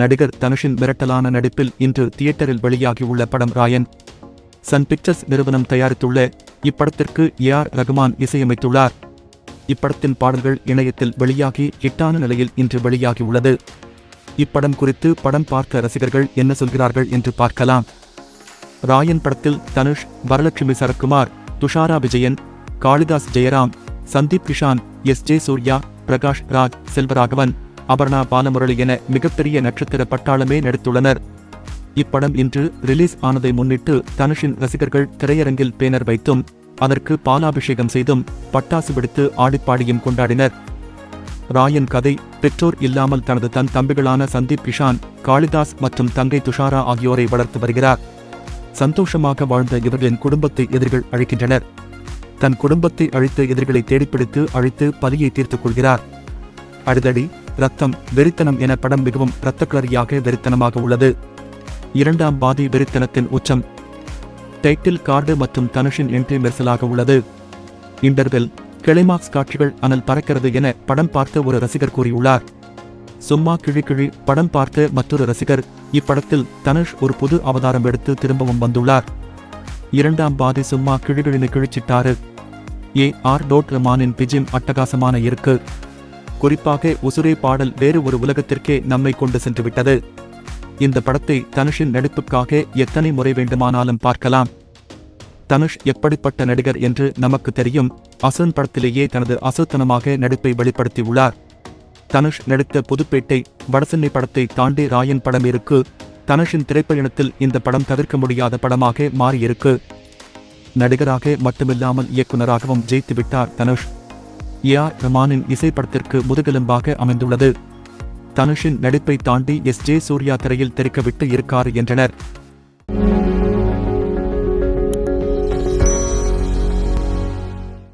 நடிகர் தனுஷின் மிரட்டலான நடிப்பில் இன்று தியேட்டரில் வெளியாகியுள்ள படம் ராயன். சன் பிக்சர்ஸ் நிறுவனம் தயாரித்துள்ள இப்படத்திற்கு ஏ ஆர் ரகுமான் இசையமைத்துள்ளார். இப்படத்தின் பாடல்கள் இணையத்தில் வெளியாகி ஹிட்டான நிலையில் இன்று வெளியாகியுள்ளது. இப்படம் குறித்து படம் பார்த்த ரசிகர்கள் என்ன சொல்கிறார்கள் என்று பார்க்கலாம். ராயன் படத்தில் தனுஷ் வரலட்சுமி சரத்குமார் துஷாரா விஜயன் காளிதாஸ் ஜெயராம் சந்தீப் கிஷான் எஸ் ஜே சூர்யா பிரகாஷ் ராஜ் செல்வராகவன் அபர்ணா பாலமுரளி என மிகப்பெரிய நட்சத்திர பட்டாளமே நடித்துள்ளனர். இப்படம் இன்று ரிலீஸ் ஆனதை முன்னிட்டு தனுஷின் ரசிகர்கள் திரையரங்கில் பேனர் வைத்தும் அதற்கு பாலாபிஷேகம் செய்தும் பட்டாசு வெடித்து ஆடிப்பாடியும் கொண்டாடினர். ராயன் கதை பெற்றோர் இல்லாமல் தனது தன் தம்பிகளான சந்தீப் கிஷான் காளிதாஸ் மற்றும் தங்கை துஷாரா ஆகியோரை வளர்த்து வருகிறார். சந்தோஷமாக வாழ்ந்த இவர்களின் குடும்பத்தை எதிரிகள் அழிக்கின்றனர். தன் குடும்பத்தை அழித்த எதிரிகளை தேடிப்பிடித்து அழித்து பலியை தீர்த்துக் கொள்கிறார். அடிதடி ரத்தம் வெறித்தனம் என படம் மிகவும் இரத்தக்களரியாக வெறித்தனமாக உள்ளது. இரண்டாம் பாதி வெறித்தனத்தின் உச்சம். டைட்டில் கார்டு மற்றும் தனுஷின் என்ட்ரி மெர்சலாக உள்ளது. இன்டர்வெல் கிளைமாக்ஸ் காட்சிகள் அனல் பறக்கிறது என படம் பார்த்த ஒரு ரசிகர் கூறியுள்ளார். சும்மா கிழி கிழி படம் பார்த்த மற்றொரு ரசிகர் இப்படத்தில் தனுஷ் ஒரு புது அவதாரம் எடுத்து திரும்பவும் வந்துள்ளார். இரண்டாம் பாதி சும்மா கிழிகிழின்னு கிழிச்சிட்டாரு. ஏ ஆர் டோட் ரமானின் பிஜிம் அட்டகாசமான இருக்கு. குறிப்பாக உசுரே பாடல் வேறு ஒரு உலகத்திற்கே நம்மை கொண்டு சென்று விட்டது இந்த படத்தை தனுஷின் நடிப்புக்காக எத்தனை முறை வேண்டுமானாலும் பார்க்கலாம். தனுஷ் எப்படிப்பட்ட நடிகர் என்று நமக்கு தெரியும். அசுன் படத்திலேயே தனது அசுத்தனமாக நடிப்பை வெளிப்படுத்தியுள்ளார். தனுஷ் நடித்த புதுப்பேட்டை வடசென்னை படத்தை தாண்டி ராயன் படம் இருக்கு. தனுஷின் திரைப்பயணத்தில் இந்த படம் தவிர்க்க முடியாத படமாக மாறியிருக்கு. நடிகராக மட்டுமில்லாமல் இயக்குனராகவும் ஜெயித்து விட்டார் தனுஷ். ஏ ஆர் ரமானின் இசைப்படத்திற்கு முதுகெலும்பாக அமைந்துள்ளது. தனுஷின் நடிப்பை தாண்டி எஸ் ஜே சூர்யா திரையில் தெரிக்கவிட்டு இருக்கார் என்றனர்.